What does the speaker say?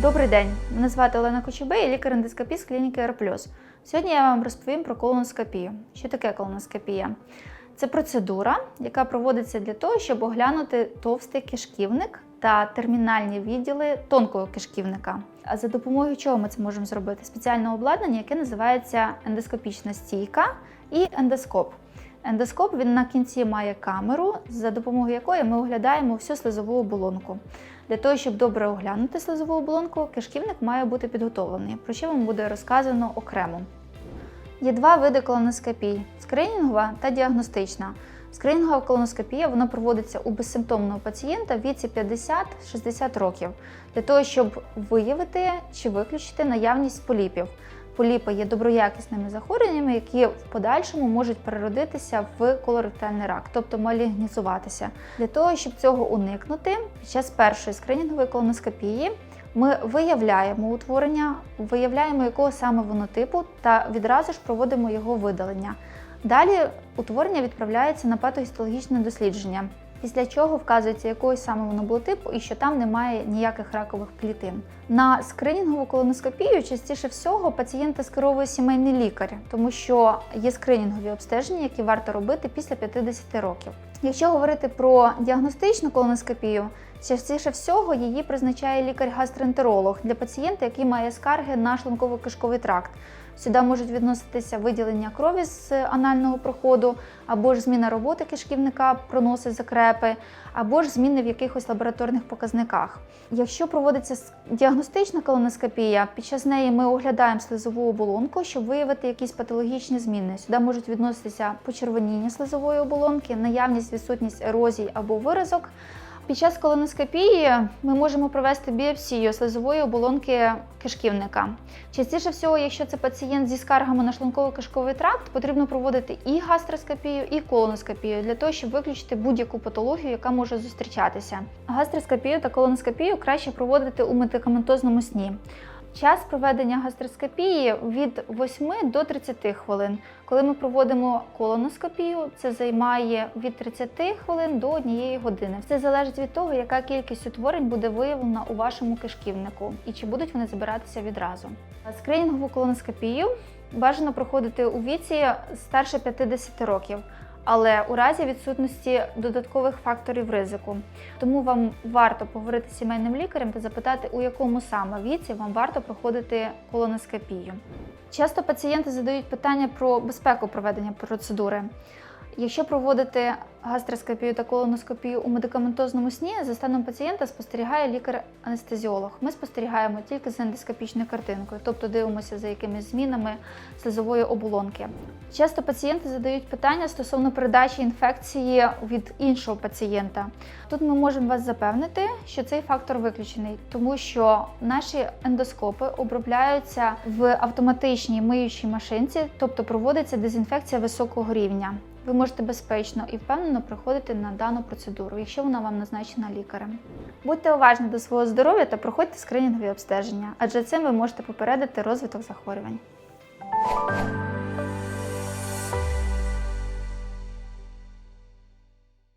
Добрий день, мене звати Олена Кочубей, лікар-ендоскопіст з клініки «Аероплюс». Сьогодні я вам розповім про колоноскопію. Що таке колоноскопія? Це процедура, яка проводиться для того, щоб оглянути товстий кишківник та термінальні відділи тонкого кишківника. А за допомогою чого ми це можемо зробити? Спеціальне обладнання, яке називається ендоскопічна стійка і ендоскоп. Ендоскоп він на кінці має камеру, за допомогою якої ми оглядаємо всю слизову оболонку. Для того, щоб добре оглянути слизову оболонку, кишківник має бути підготовлений, про що вам буде розказано окремо. Є два види колоноскопій скринінгова та діагностична. Скринінгова колоноскопія вона проводиться у безсимптомного пацієнта в віці 50-60 років для того, щоб виявити чи виключити наявність поліпів. Поліпи є доброякісними захворюваннями, які в подальшому можуть переродитися в колоректальний рак, тобто малігнізуватися. Для того, щоб цього уникнути, під час першої скринінгової колоноскопії ми виявляємо утворення, виявляємо якого саме воно типу, та відразу ж проводимо його видалення. Далі утворення відправляється на патогістологічне дослідження, після чого вказується, якого саме воно було типу і що там немає ніяких ракових клітин. На скринінгову колоноскопію частіше всього пацієнта скеровує сімейний лікар, тому що є скринінгові обстеження, які варто робити після 50 років. Якщо говорити про діагностичну колоноскопію, частіше всього її призначає лікар-гастроентеролог для пацієнта, який має скарги на шлунково-кишковий тракт. Сюди можуть відноситися виділення крові з анального проходу, або ж зміна роботи кишківника, проноси закрепи, або ж зміни в якихось лабораторних показниках. Якщо проводиться діагностична колоноскопія, під час неї ми оглядаємо слизову оболонку, щоб виявити якісь патологічні зміни. Сюди можуть відноситися почервоніння слизової оболонки, наявність відсутність ерозій або виразок. Під час колоноскопії ми можемо провести біопсію слизової оболонки кишківника. Частіше всього, якщо це пацієнт зі скаргами на шлунково-кишковий тракт, потрібно проводити і гастроскопію, і колоноскопію для того, щоб виключити будь-яку патологію, яка може зустрічатися. Гастроскопію та колоноскопію краще проводити у медикаментозному сні. Час проведення гастроскопії від 8 до 30 хвилин. Коли ми проводимо колоноскопію, це займає від 30 хвилин до 1 години. Це залежить від того, яка кількість утворень буде виявлена у вашому кишківнику і чи будуть вони забиратися відразу. Скринінгову колоноскопію бажано проходити у віці старше 50 років. Але у разі відсутності додаткових факторів ризику. Тому вам варто поговорити з сімейним лікарем та запитати, у якому саме віці вам варто проходити колоноскопію. Часто пацієнти задають питання про безпеку проведення процедури. Якщо проводити гастроскопію та колоноскопію у медикаментозному сні, за станом пацієнта спостерігає лікар-анестезіолог. Ми спостерігаємо тільки з ендоскопічною картинкою, тобто дивимося за якимись змінами слизової оболонки. Часто пацієнти задають питання стосовно передачі інфекції від іншого пацієнта. Тут ми можемо вас запевнити, що цей фактор виключений, тому що наші ендоскопи обробляються в автоматичній миючій машинці, тобто проводиться дезінфекція високого рівня. Ви можете безпечно і впевнено приходити на дану процедуру, якщо вона вам назначена лікарем. Будьте уважні до свого здоров'я та проходьте скринінгові обстеження, адже цим ви можете попередити розвиток захворювань.